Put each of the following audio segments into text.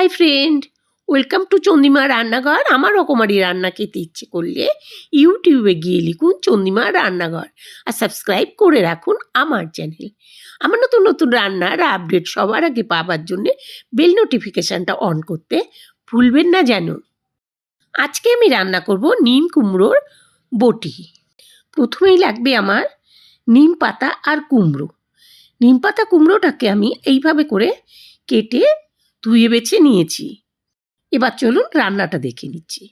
Hi friend welcome to Chandima রান্নাঘর আমার রকমারি রান্না খেতে ইচ্ছে করলে ইউটিউবে গিয়ে লিখুন চন্দিমা রান্নাঘর আর সাবস্ক্রাইব করে রাখুন আমার চ্যানেল আমার নতুন নতুন রান্নার আপডেট সবার আগে পাওয়ার জন্য বেল নোটিফিকেশানটা অন করতে ভুলবেন না যেন আজকে আমি রান্না করব নিম কুমড়োর বটি। প্রথমেই লাগবে আমার নিম পাতা আর কুমড়ো। নিম পাতা কুমড়োটাকে আমি এইভাবে করে কেটে ধুয়ে বেছে নিয়েছি। এবার চলুন রান্নাটা দেখে নিচ্ছি।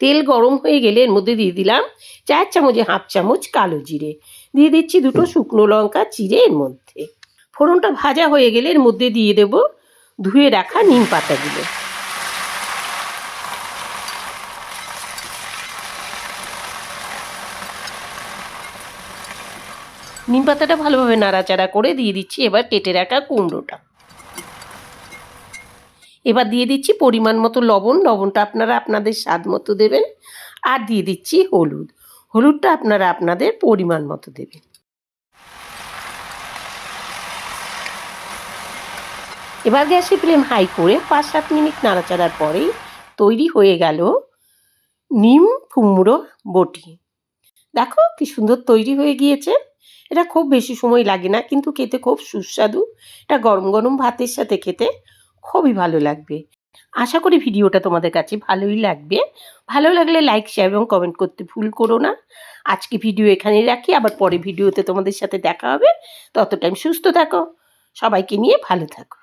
তেল গরম হয়ে গেলে এর মধ্যে দিয়ে দিলাম চার চামচে হাফ চামচ কালো জিরে। দিয়ে দিচ্ছি দুটো শুকনো লঙ্কা চিড়ে এর মধ্যে। ফোড়নটা ভাজা হয়ে গেলে এর মধ্যে দিয়ে দেব ধুয়ে রাখা নিম পাতাগুলো। নিম পাতাটা ভালোভাবে নাড়াচাড়া করে দিয়ে দিচ্ছি এবার কেটে রাখা কুমড়োটা। এবার দিয়ে দিচ্ছি পরিমাণ মতো লবণ। লবণটা আপনারা আপনাদের স্বাদ মতো দেবেন। আর দিয়ে দিচ্ছি হলুদ। হলুদটা আপনারা আপনাদের পরিমাণ মতো দেবেন। এবার গ্যাসে ফ্লেম হাই করে পাঁচ সাত মিনিট নাড়াচাড়ার পরেই তৈরি হয়ে গেল নিম কুমড়ো বটি। দেখো কি সুন্দর তৈরি হয়ে গিয়েছে। এটা খুব বেশি সময় লাগে না, কিন্তু খেতে খুব সুস্বাদু। এটা গরম গরম ভাতের সাথে খেতে খুবই ভালো লাগবে। আশা করি ভিডিওটা তোমাদের কাছে ভালোই লাগবে। ভালো লাগলে লাইক শেয়ার এবং কমেন্ট করতে ভুল করো না। আজকে ভিডিও এখানে রাখি। আবার পরে ভিডিওতে তোমাদের সাথে দেখা হবে। তত টাইম সুস্থ থাকো। সবাইকে নিয়ে ভালো থাকো।